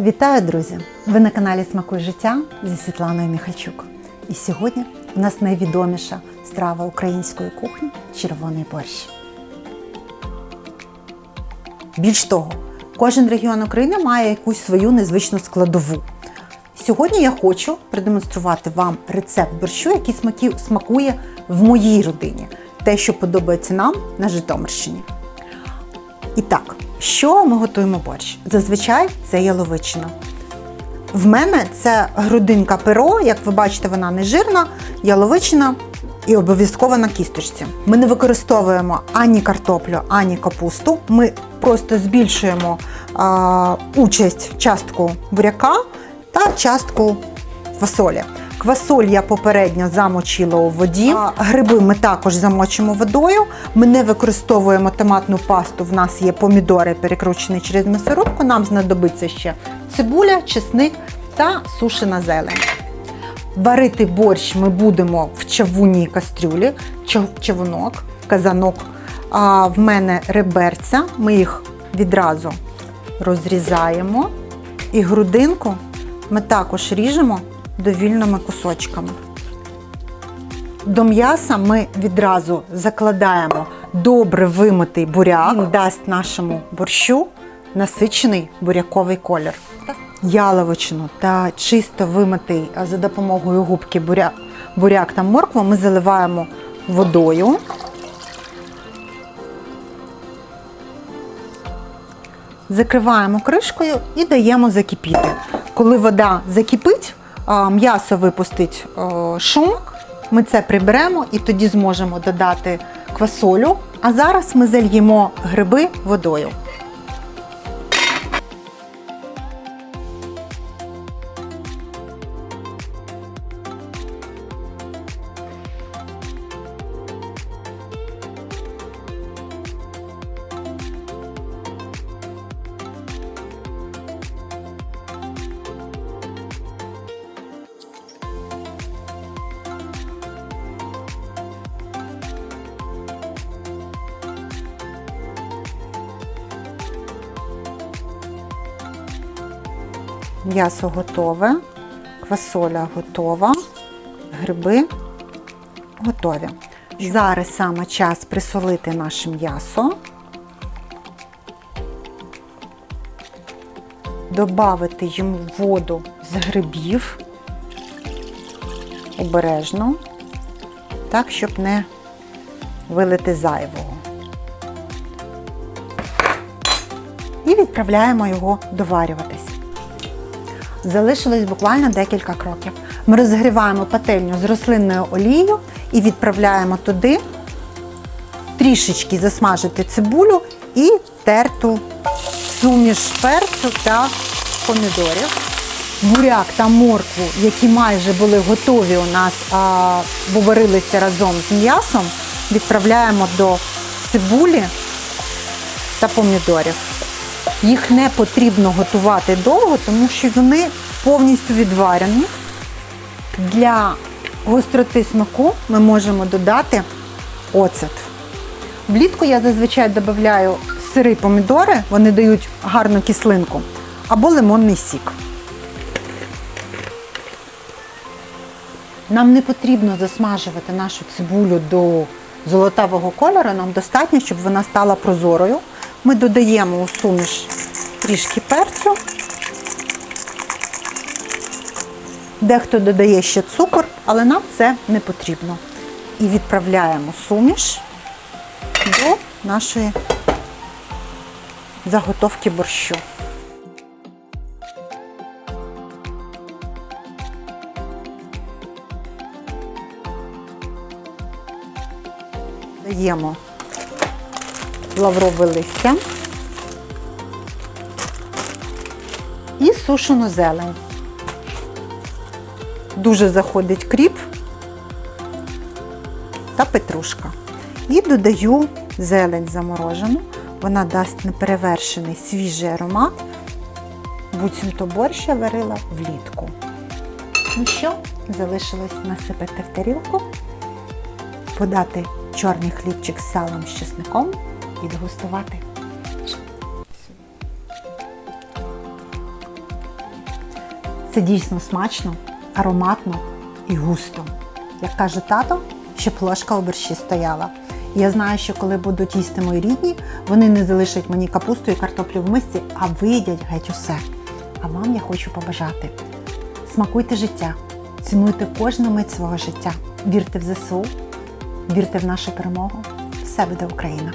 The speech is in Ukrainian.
Вітаю, друзі! Ви на каналі Смакуй життя зі Світланою Міхальчук. І сьогодні у нас найвідоміша страва української кухні червоний борщ. Більш того, кожен регіон України має якусь свою незвичну складову. Сьогодні я хочу продемонструвати вам рецепт борщу, який смакує в моїй родині. Те, що подобається нам на Житомирщині. І так, що ми готуємо борщ? Зазвичай це яловичина. В мене це грудинка перо, як ви бачите, вона не жирна, яловичина і обов'язково на кісточці. Ми не використовуємо ані картоплю, ані капусту. Ми просто збільшуємо а, участь частку буряка та частку фасолі. Квасоль я попередньо замочила у воді. А гриби ми також замочимо водою. Ми не використовуємо томатну пасту. В нас є помідори, перекручені через м'ясорубку. Нам знадобиться ще цибуля, чесник та сушена зелень. Варити борщ ми будемо в чавунній кастрюлі, чавунок, казанок. А в мене реберця. Ми їх відразу розрізаємо. І грудинку ми також ріжемо довільними кусочками. До м'яса ми відразу закладаємо добре вимитий буряк. Він дасть нашому борщу насичений буряковий колір. Яловичину та чисто вимитий за допомогою губки буряк, буряк та моркву ми заливаємо водою. Закриваємо кришкою і даємо закипіти. Коли вода закипить, м'ясо випустить шум, ми це приберемо і тоді зможемо додати квасолю. А зараз ми зальємо гриби водою. М'ясо готове, квасоля готова, гриби готові. Зараз саме час присолити наше м'ясо, додати йому воду з грибів обережно, так, щоб не вилити зайвого. І відправляємо його доварюватись. Залишилось буквально декілька кроків. Ми розгріваємо пательню з рослинною олією і відправляємо туди трішечки засмажити цибулю і терту суміш перцю та помідорів. Буряк та моркву, які майже були готові у нас, а, бо варилися разом з м'ясом, відправляємо до цибулі та помідорів. Їх не потрібно готувати довго, тому що вони повністю відварені. Для гостроти смаку ми можемо додати оцет. Влітку я зазвичай додаю сири помідори, вони дають гарну кислинку, або лимонний сік. Нам не потрібно засмажувати нашу цибулю до золотавого кольору, нам достатньо, щоб вона стала прозорою. Ми додаємо у суміш трішки перцю. Дехто додає ще цукор, але нам це не потрібно. І відправляємо суміш до нашої заготовки борщу. Даємо лаврове листя і сушену зелень. Дуже заходить кріп та петрушка. І додаю зелень заморожену. Вона дасть неперевершений свіжий аромат. Буцімто борщ варила влітку. Ну що, залишилось насипати в тарілку, подати чорний хлібчик з салом з чесником і дегустувати. Це дійсно смачно, ароматно і густо. Як каже тато, щоб ложка у борщі стояла. Я знаю, що коли будуть їсти мої рідні, вони не залишать мені капусту і картоплю в мисці, а виїдять геть усе. А вам я хочу побажати: смакуйте життя, цінуйте кожну мить свого життя, вірте в ЗСУ, вірте в нашу перемогу. Все буде Україна!